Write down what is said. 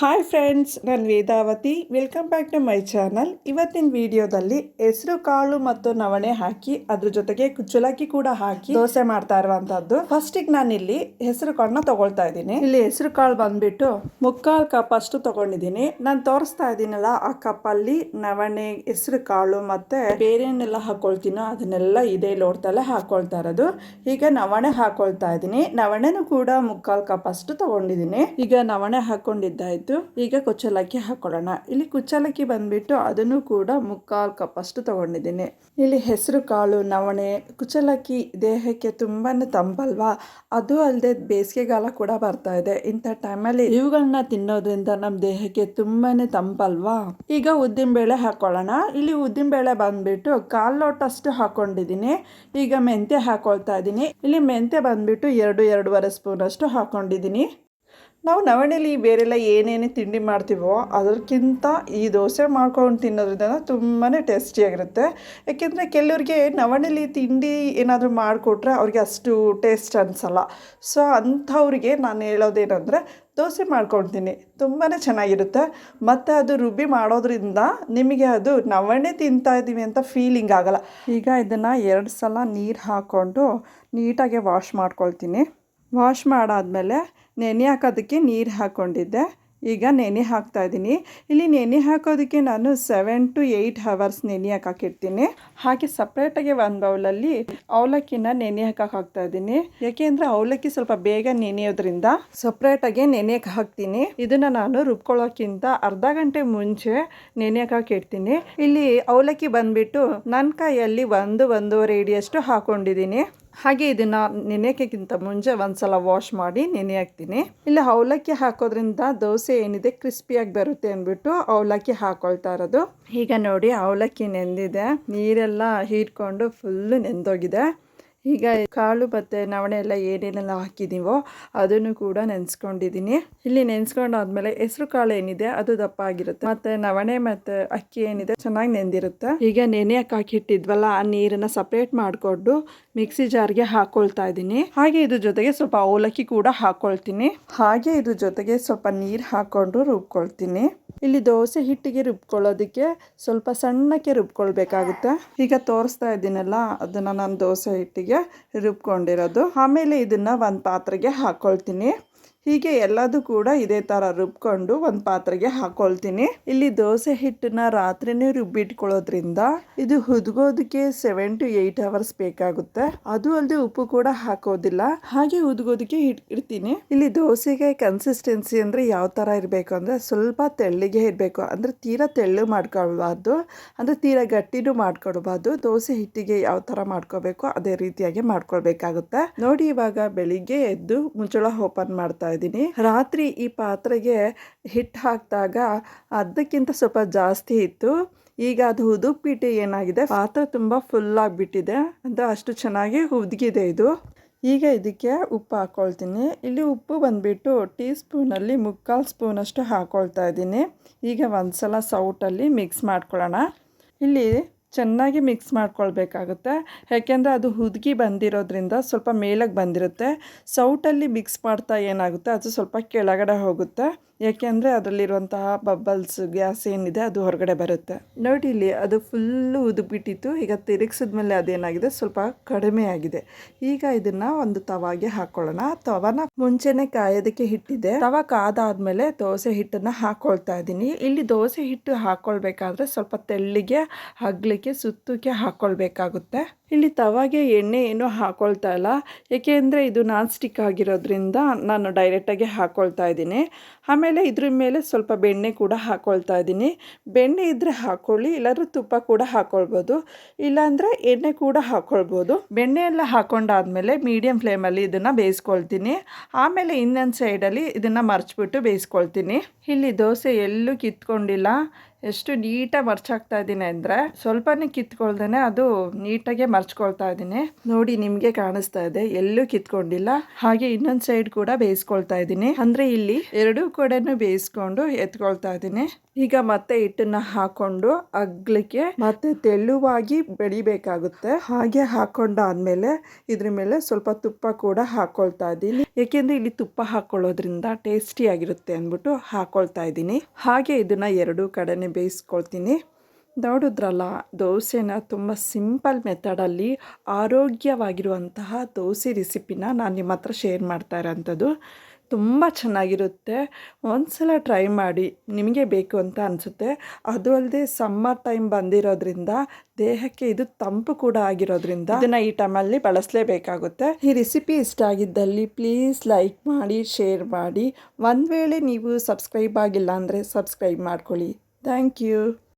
Hi friends ನಾನು Vedavati. Welcome back to my channel ಇವತ್ತಿನ ವಿಡಿಯೋದಲ್ಲಿ ಹೆಸರು, ಕಾಳು ಮತ್ತು ನವಣೆ ಹಾಕಿ, ಅದ್ರ ಜೊತೆಗೆ ಕುಚ್ಚಲಕ್ಕಿ ಕೂಡ ಹಾಕಿ ದೋಸೆ ಮಾಡ್ತಾ ಇರುವಂತದ್ದು ಫಸ್ಟಿಗೆ ನಾನು ಇಲ್ಲಿ ಹೆಸರು, ಕಾಳನ್ನ ತಗೊಳ್ತಾ ಇದ್ದೀನಿ. ಇಲ್ಲಿ ಹೆಸರು, ಕಾಳು ಬಂದ್ಬಿಟ್ಟು ಮುಕ್ಕಾಲ್ ಕಪ್ ಅಷ್ಟು ತಗೊಂಡಿದ್ದೀನಿ. ನಾನು ತೋರಿಸ್ತಾ ಇದ್ದೀನಲ್ಲ, ಆ ಕಪ್ಪಲ್ಲಿ ನವಣೆ, ಹೆಸರು, ಕಾಳು ಮತ್ತೆ ಬೇರೆನೆಲ್ಲ ಹಾಕೊಳ್ತೀನೋ ಅದನ್ನೆಲ್ಲ ಇದೇ ಲೋಡ್ತಲ್ಲೇ ಹಾಕೊಳ್ತಾ ಇರೋದು. ಈಗ ನವಣೆ ಹಾಕೊಳ್ತಾ ಇದ್ದೀನಿ. ನವಣೆನೂ ಕೂಡ ಮುಕ್ಕಾಲ್ ಕಪ್ ಅಷ್ಟು ತಗೊಂಡಿದ್ದೀನಿ. ಈಗ ನವಣೆ ಹಾಕೊಂಡಿದ್ದಾಯ್ತು. ಈಗ ಕುಚ್ಚಲಕ್ಕಿ ಹಾಕೊಳ್ಳೋಣ. ಇಲ್ಲಿ ಕುಚ್ಚಲಕ್ಕಿ ಬಂದ್ಬಿಟ್ಟು ಅದನ್ನು ಕೂಡ ಮುಕ್ಕಾಲು ಕಪ್ಪಷ್ಟು ತಗೊಂಡಿದ್ದೀನಿ. ಇಲ್ಲಿ ಹೆಸರು ಕಾಳು, ನವಣೆ, ಕುಚ್ಚಲಕ್ಕಿ ದೇಹಕ್ಕೆ ತುಂಬಾ ತಂಪಲ್ವಾ? ಅದು ಅಲ್ಲದೆ ಬೇಸಿಗೆಗಾಲ ಕೂಡ ಬರ್ತಾ ಇದೆ. ಇಂಥ ಟೈಮಲ್ಲಿ ಇವುಗಳನ್ನ ತಿನ್ನೋದ್ರಿಂದ ನಮ್ಮ ದೇಹಕ್ಕೆ ತುಂಬಾ ತಂಪಲ್ವಾ? ಈಗ ಉದ್ದಿನಬೇಳೆ ಹಾಕೊಳ್ಳೋಣ. ಇಲ್ಲಿ ಉದ್ದಿನಬೇಳೆ ಬಂದ್ಬಿಟ್ಟು ಕಾಲು ಲೋಟಷ್ಟು ಹಾಕೊಂಡಿದ್ದೀನಿ. ಈಗ ಮೆಂತ್ಯ ಹಾಕೊಳ್ತಾ ಇದ್ದೀನಿ. ಇಲ್ಲಿ ಮೆಂತ್ಯ ಬಂದ್ಬಿಟ್ಟು ಎರಡು, ಎರಡೂವರೆ ಸ್ಪೂನಷ್ಟು ಹಾಕೊಂಡಿದ್ದೀನಿ. ನಾವು ನವಣೆಲಿ ಬೇರೆಲ್ಲ ಏನೇನು ತಿಂಡಿ ಮಾಡ್ತೀವೋ ಅದಕ್ಕಿಂತ ಈ ದೋಸೆ ಮಾಡ್ಕೊಂಡು ತಿನ್ನೋದ್ರಿಂದ ತುಂಬಾ ಟೇಸ್ಟಿಯಾಗಿರುತ್ತೆ ಯಾಕೆಂದರೆ ಕೆಲವ್ರಿಗೆ ನವಣೆಲಿ ತಿಂಡಿ ಏನಾದರೂ ಮಾಡಿಕೊಟ್ರೆ ಅವ್ರಿಗೆ ಅಷ್ಟು ಟೇಸ್ಟ್ ಅನಿಸಲ್ಲ. ಸೊ ಅಂಥವ್ರಿಗೆ ನಾನು ಹೇಳೋದೇನಂದರೆ ದೋಸೆ ಮಾಡ್ಕೊಳ್ತೀನಿ ತುಂಬಾ ಚೆನ್ನಾಗಿರುತ್ತೆ. ಮತ್ತು ಅದು ರುಬ್ಬಿ ಮಾಡೋದ್ರಿಂದ ನಿಮಗೆ ಅದು ನವಣೆ ತಿಂತಾ ಇದ್ದೀವಿ ಅಂತ ಫೀಲಿಂಗ್ ಆಗಲ್ಲ. ಈಗ ಇದನ್ನು ಎರಡು ಸಲ ನೀರು ಹಾಕ್ಕೊಂಡು ನೀಟಾಗಿ ವಾಶ್ ಮಾಡ್ಕೊಳ್ತೀನಿ. ವಾಶ್ ಮಾಡಾದಮೇಲೆ ನೆನೆ ಹಾಕೋದಕ್ಕೆ ನೀರು ಹಾಕ್ಕೊಂಡಿದ್ದೆ. ಈಗ ನೆನೆ ಹಾಕ್ತಾ ಇದ್ದೀನಿ. ಇಲ್ಲಿ ನೆನೆ ಹಾಕೋದಕ್ಕೆ ನಾನು ಸೆವೆನ್ ಟು ಏಯ್ಟ್ ಹವರ್ಸ್ ನೆನೆ ಹಾಕಿರ್ತೀನಿ ಹಾಗೆ ಸಪ್ರೇಟಾಗಿ ಒಂದು ಬೌಲಲ್ಲಿ ಅವಲಕ್ಕಿನ ನೆನೆ ಹಾಕಕ್ಕೆ ಹಾಕ್ತಾ ಇದ್ದೀನಿ. ಯಾಕೆಂದರೆ ಅವಲಕ್ಕಿ ಸ್ವಲ್ಪ ಬೇಗ ನೆನೆಯೋದ್ರಿಂದ ಸಪ್ರೇಟಾಗಿ ನೆನೆಯಕ್ಕೆ ಹಾಕ್ತೀನಿ. ಇದನ್ನು ನಾನು ರುಬ್ಕೊಳ್ಳೋಕ್ಕಿಂತ ಅರ್ಧ ಗಂಟೆ ಮುಂಚೆ ನೆನೆಯಕ್ಕೆ ಇಡ್ತೀನಿ ಇಲ್ಲಿ ಅವಲಕ್ಕಿ ಬಂದುಬಿಟ್ಟು ನನ್ನ ಕೈಯಲ್ಲಿ ಒಂದು ಒಂದೂವರೆ ಇಡಿಯಷ್ಟು ಹಾಕ್ಕೊಂಡಿದ್ದೀನಿ ಹಾಗೆ ಇದನ್ನು ನೆನೆಯೋಕ್ಕಿಂತ ಮುಂಚೆ ಒಂದ್ಸಲ ವಾಶ್ ಮಾಡಿ ನೆನೆ ಹಾಕ್ತೀನಿ. ಇಲ್ಲಿ, ಅವಲಕ್ಕಿ ಹಾಕೋದ್ರಿಂದ ದೋಸೆ ಏನಿದೆ ಕ್ರಿಸ್ಪಿಯಾಗಿ ಬರುತ್ತೆ ಅಂದ್ಬಿಟ್ಟು ಅವಲಕ್ಕಿ ಹಾಕೊಳ್ತಾ ಇರೋದು. ಈಗ ನೋಡಿ, ಅವಲಕ್ಕಿ ನೆಂದಿದೆ. ನೀರೆಲ್ಲ ಹೀರ್ಕೊಂಡು ಫುಲ್ಲು ನೆಂದೋಗಿದೆ. ಈಗ ಕಾಳು ಮತ್ತು ನವಣೆ ಎಲ್ಲ ಏನೇನೆಲ್ಲ ಹಾಕಿದ್ದೀವೋ ಅದನ್ನು ಕೂಡ ನೆನೆಸ್ಕೊಂಡಿದ್ದೀನಿ. ಇಲ್ಲಿ ನೆನೆಸ್ಕೊಂಡಾದ್ಮೇಲೆ ಹೆಸರು ಕಾಳು ಏನಿದೆ ಅದು ದಪ್ಪ ಆಗಿರುತ್ತೆ. ಮತ್ತು ನವಣೆ ಮತ್ತು ಅಕ್ಕಿ ಏನಿದೆ ಚೆನ್ನಾಗಿ ನೆಂದಿರುತ್ತೆ. ಈಗ ನೆನೆಯಕ್ಕೆ ಹಾಕಿಟ್ಟಿದ್ವಲ್ಲ, ಆ ನೀರನ್ನು ಸಪ್ರೇಟ್ ಮಾಡಿಕೊಂಡು ಮಿಕ್ಸಿ ಜಾರ್ಗೆ ಹಾಕೊಳ್ತಾ ಇದ್ದೀನಿ. ಹಾಗೆ ಇದ್ರ ಜೊತೆಗೆ ಸ್ವಲ್ಪ ಅವಲಕ್ಕಿ ಕೂಡ ಹಾಕ್ಕೊಳ್ತೀನಿ ಹಾಗೆ ಇದ್ರ ಜೊತೆಗೆ ಸ್ವಲ್ಪ ನೀರು ಹಾಕ್ಕೊಂಡು ರುಬ್ಕೊಳ್ತೀನಿ. ಇಲ್ಲಿ ದೋಸೆ ಹಿಟ್ಟಿಗೆ ರುಬ್ಕೊಳ್ಳೋದಕ್ಕೆ ಸ್ವಲ್ಪ ಸಣ್ಣಕ್ಕೆ ರುಬ್ಕೊಳ್ಬೇಕಾಗುತ್ತೆ. ಈಗ ತೋರಿಸ್ತಾ ಇದ್ದೀನಲ್ಲ, ಅದನ್ನು ನಾನು ದೋಸೆ ಹಿಟ್ಟಿಗೆ ರುಬ್ಕೊಂಡಿರೋದು. ಆಮೇಲೆ ಇದನ್ನು ಒಂದು ಪಾತ್ರೆಗೆ ಹಾಕ್ಕೊಳ್ತೀನಿ ಹೀಗೆ ಎಲ್ಲದೂ ಕೂಡ ಇದೇ ಥರ ರುಬ್ಕೊಂಡು ಒಂದು ಪಾತ್ರೆಗೆ ಹಾಕೊಳ್ತೀನಿ. ಇಲ್ಲಿ ದೋಸೆ ಹಿಟ್ಟನ್ನ ರಾತ್ರಿನೇ ರುಬ್ಬಿಟ್ಕೊಳ್ಳೋದ್ರಿಂದ ಇದು ಹುದುಗೋದಕ್ಕೆ ಸೆವೆನ್ ಟು ಏಯ್ಟ್ ಅವರ್ಸ್ ಬೇಕಾಗುತ್ತೆ. ಅದು ಅಲ್ಲದೆ ಉಪ್ಪು ಕೂಡ ಹಾಕೋದಿಲ್ಲ. ಹಾಗೆ ಹುದುಗೋದಕ್ಕೆ ಇಡ್ತೀನಿ. ಇಲ್ಲಿ ದೋಸೆಗೆ ಕನ್ಸಿಸ್ಟೆನ್ಸಿ ಅಂದರೆ ಯಾವ ಥರ ಇರಬೇಕು ಅಂದರೆ ಸ್ವಲ್ಪ ತೆಳ್ಳಿಗೆ ಇರಬೇಕು. ಅಂದರೆ ತೀರಾ ತೆಳ್ಳು ಮಾಡ್ಕೊಳ್ಬಾರ್ದು. ಅಂದರೆ ತೀರಾ ಗಟ್ಟಿನೂ ಮಾಡ್ಕೊಳ್ಬಾರ್ದು. ದೋಸೆ ಹಿಟ್ಟಿಗೆ ಯಾವ ಥರ ಮಾಡ್ಕೋಬೇಕು ಅದೇ ರೀತಿಯಾಗಿ ಮಾಡ್ಕೊಳ್ಬೇಕಾಗುತ್ತೆ. ನೋಡಿ ಇವಾಗ ಬೆಳಿಗ್ಗೆ ಎದ್ದು ಮುಚ್ಚಳ ಓಪನ್ ಮಾಡ್ತಾ ಇದ್ದೀನಿ ರಾತ್ರಿ ಈ ಪಾತ್ರೆಗೆ ಹಿಟ್ಟು ಹಾಕಿದಾಗ ಅದಕ್ಕಿಂತ ಸ್ವಲ್ಪ ಜಾಸ್ತಿ ಇತ್ತು. ಈಗ ಅದು ಹುದುಗ್ಬಿಟ್ಟು ಏನಾಗಿದೆ? ಪಾತ್ರೆ ತುಂಬ ಫುಲ್ ಆಗಿಬಿಟ್ಟಿದೆ. ಅಂತ ಅಷ್ಟು ಚೆನ್ನಾಗಿ ಹುದುಗಿದೆ ಇದು. ಈಗ ಇದಕ್ಕೆ ಉಪ್ಪು ಹಾಕ್ಕೊಳ್ತೀನಿ ಇಲ್ಲಿ ಉಪ್ಪು ಬಂದುಬಿಟ್ಟು ಟೀ ಸ್ಪೂನಲ್ಲಿ ಮುಕ್ಕಾಲು ಸ್ಪೂನಷ್ಟು ಹಾಕ್ಕೊಳ್ತಾ ಇದ್ದೀನಿ. ಈಗ ಒಂದು ಸಲ ಸೌಟಲ್ಲಿ ಮಿಕ್ಸ್ ಮಾಡ್ಕೊಳ್ಳೋಣ. ಇಲ್ಲಿ ಚೆನ್ನಾಗಿ ಮಿಕ್ಸ್ ಮಾಡ್ಕೊಳ್ಬೇಕಾಗುತ್ತೆ. ಯಾಕೆಂದರೆ ಅದು ಹುದುಗಿ ಬಂದಿರೋದ್ರಿಂದ ಸ್ವಲ್ಪ ಮೇಲಕ್ಕೆ ಬಂದಿರುತ್ತೆ. ಸೌಟಲ್ಲಿ ಮಿಕ್ಸ್ ಮಾಡ್ತಾ ಏನಾಗುತ್ತೆ, ಅದು ಸ್ವಲ್ಪ ಕೆಳಗಡೆ ಹೋಗುತ್ತೆ. ಯಾಕೆಂದರೆ ಅದರಲ್ಲಿರುವಂತಹ ಬಬ್ಬಲ್ಸ್ ಗ್ಯಾಸ್ ಏನಿದೆ ಅದು ಹೊರಗಡೆ ಬರುತ್ತೆ. ನೋಡಿ ಇಲ್ಲಿ ಅದು ಫುಲ್ಲು ಉದುಬಿಟ್ಟಿತ್ತು. ಈಗ ತಿರುಗಿಸಿದ್ಮೇಲೆ ಅದೇನಾಗಿದೆ, ಸ್ವಲ್ಪ ಕಡಿಮೆ ಆಗಿದೆ. ಈಗ ಇದನ್ನು ಒಂದು ತವಾಗೆ ಹಾಕ್ಕೊಳ್ಳೋಣ ತವನ ಮುಂಚೆನೆ ಕಾಯೋದಕ್ಕೆ ಹಿಟ್ಟಿದೆ. ತವ ಕಾದಾದ್ಮೇಲೆ ದೋಸೆ ಹಿಟ್ಟನ್ನು ಹಾಕ್ಕೊಳ್ತಾ ಇದ್ದೀನಿ. ಇಲ್ಲಿ ದೋಸೆ ಹಿಟ್ಟು ಹಾಕೊಳ್ಬೇಕಾದ್ರೆ ಸ್ವಲ್ಪ ತೆಳ್ಳಿಗೆ ಹಗ್ಲಿಕ್ಕೆ ಸುತ್ತಕ್ಕೆ ಹಾಕ್ಕೊಳ್ಬೇಕಾಗುತ್ತೆ ಇಲ್ಲಿ ತವಾಗೆ ಎಣ್ಣೆ ಏನೂ ಹಾಕ್ಕೊಳ್ತಾ ಇಲ್ಲ. ಏಕೆಂದರೆ ಇದು ನಾನ್ ಸ್ಟಿಕ್ ಆಗಿರೋದ್ರಿಂದ ನಾನು ಡೈರೆಕ್ಟಾಗಿ ಹಾಕ್ಕೊಳ್ತಾ ಇದ್ದೀನಿ. ಆಮೇಲೆ ಇದ್ರ ಮೇಲೆ ಸ್ವಲ್ಪ ಬೆಣ್ಣೆ ಕೂಡ ಹಾಕ್ಕೊಳ್ತಾ ಇದ್ದೀನಿ. ಬೆಣ್ಣೆ ಇದ್ದರೆ ಹಾಕ್ಕೊಳ್ಳಿ ಇಲ್ಲಾಂದ್ರೆ ತುಪ್ಪ ಕೂಡ ಹಾಕ್ಕೊಳ್ಬೋದು ಇಲ್ಲಾಂದರೆ ಎಣ್ಣೆ ಕೂಡ ಹಾಕ್ಕೊಳ್ಬೋದು ಬೆಣ್ಣೆ ಎಲ್ಲ ಹಾಕ್ಕೊಂಡಾದ್ಮೇಲೆ ಮೀಡಿಯಮ್ ಫ್ಲೇಮಲ್ಲಿ ಇದನ್ನು ಬೇಯಿಸ್ಕೊಳ್ತೀನಿ. ಆಮೇಲೆ ಇನ್ನೊಂದು ಸೈಡಲ್ಲಿ ಇದನ್ನು ಮರ್ಚ್ಬಿಟ್ಟು ಬೇಯಿಸ್ಕೊಳ್ತೀನಿ. ಇಲ್ಲಿ ದೋಸೆ ಎಲ್ಲೂ ಕಿತ್ಕೊಂಡಿಲ್ಲ. ಎಷ್ಟು ನೀಟಾಗಿ ಮರ್ಚಾಗ್ತಾ ಇದ್ದೀನಿ ಅಂದರೆ ಸ್ವಲ್ಪನೇ ಕಿತ್ಕೊಳ್ದೇ ಅದು ನೀಟಾಗೆ ಮರ್ಚ್ಕೊಳ್ತಾ ಇದ್ದೀನಿ. ನೋಡಿ, ನಿಮಗೆ ಕಾಣಿಸ್ತಾ ಇದೆ. ಎಲ್ಲೂ ಕಿತ್ಕೊಂಡಿಲ್ಲ. ಹಾಗೆ ಇನ್ನೊಂದು ಸೈಡ್ ಕೂಡ ಬೇಯಿಸ್ಕೊಳ್ತಾ ಇದ್ದೀನಿ. ಅಂದ್ರೆ ಇಲ್ಲಿ ಎರಡೂ ಕಡೆನೂ ಬೇಯಿಸ್ಕೊಂಡು ಎತ್ಕೊಳ್ತಾ ಇದ್ದೀನಿ. ಈಗ ಮತ್ತೆ ಹಿಟ್ಟನ್ನ ಹಾಕೊಂಡು ಅಗ್ಲಿಕ್ಕೆ ಮತ್ತೆ ತೆಳುವಾಗಿ ಬೆಳಿಬೇಕಾಗುತ್ತೆ. ಹಾಗೆ ಹಾಕೊಂಡಾದ್ಮೇಲೆ ಇದ್ರ ಮೇಲೆ ಸ್ವಲ್ಪ ತುಪ್ಪ ಕೂಡ ಹಾಕೊಳ್ತಾ ಇದ್ದೀನಿ. ಏಕೆಂದ್ರೆ ಇಲ್ಲಿ ತುಪ್ಪ ಹಾಕೊಳ್ಳೋದ್ರಿಂದ ಟೇಸ್ಟಿ ಆಗಿರುತ್ತೆ ಅಂದ್ಬಿಟ್ಟು ಹಾಕೊಳ್ತಾ ಇದ್ದೀನಿ. ಹಾಗೆ ಇದನ್ನ ಎರಡೂ ಕಡೆನೆ ಬೇಯಿಸ್ಕೊಳ್ತೀನಿ. ನೋಡಿದ್ರಲ್ಲ, ದೋಸೆನ ತುಂಬ ಸಿಂಪಲ್ ಮೆಥಡಲ್ಲಿ ಆರೋಗ್ಯವಾಗಿರುವಂತಹ ದೋಸೆ ರೆಸಿಪಿನ ನಾನು ನಿಮ್ಮ ಹತ್ರ ಶೇರ್ ಮಾಡ್ತಾ ಇರೋಂಥದ್ದು. ತುಂಬ ಚೆನ್ನಾಗಿರುತ್ತೆ. ಒಂದ್ಸಲ ಟ್ರೈ ಮಾಡಿ, ನಿಮಗೆ ಬೇಕು ಅಂತ ಅನಿಸುತ್ತೆ. ಅದು ಅಲ್ಲದೆ ಸಮ್ಮರ್ ಟೈಮ್ ಬಂದಿರೋದ್ರಿಂದ, ದೇಹಕ್ಕೆ ಇದು ತಂಪು ಕೂಡ ಆಗಿರೋದ್ರಿಂದ ಇದನ್ನು ಈ ಟೈಮಲ್ಲಿ ಬಳಸಲೇಬೇಕಾಗುತ್ತೆ. ಈ ರೆಸಿಪಿ ಇಷ್ಟ ಆಗಿದ್ದಲ್ಲಿ ಪ್ಲೀಸ್ ಲೈಕ್ ಮಾಡಿ, ಶೇರ್ ಮಾಡಿ. ಒಂದು ವೇಳೆ ನೀವು ಸಬ್ಸ್ಕ್ರೈಬ್ ಆಗಿಲ್ಲ ಅಂದರೆ ಸಬ್ಸ್ಕ್ರೈಬ್ ಮಾಡ್ಕೊಳ್ಳಿ. Thank you.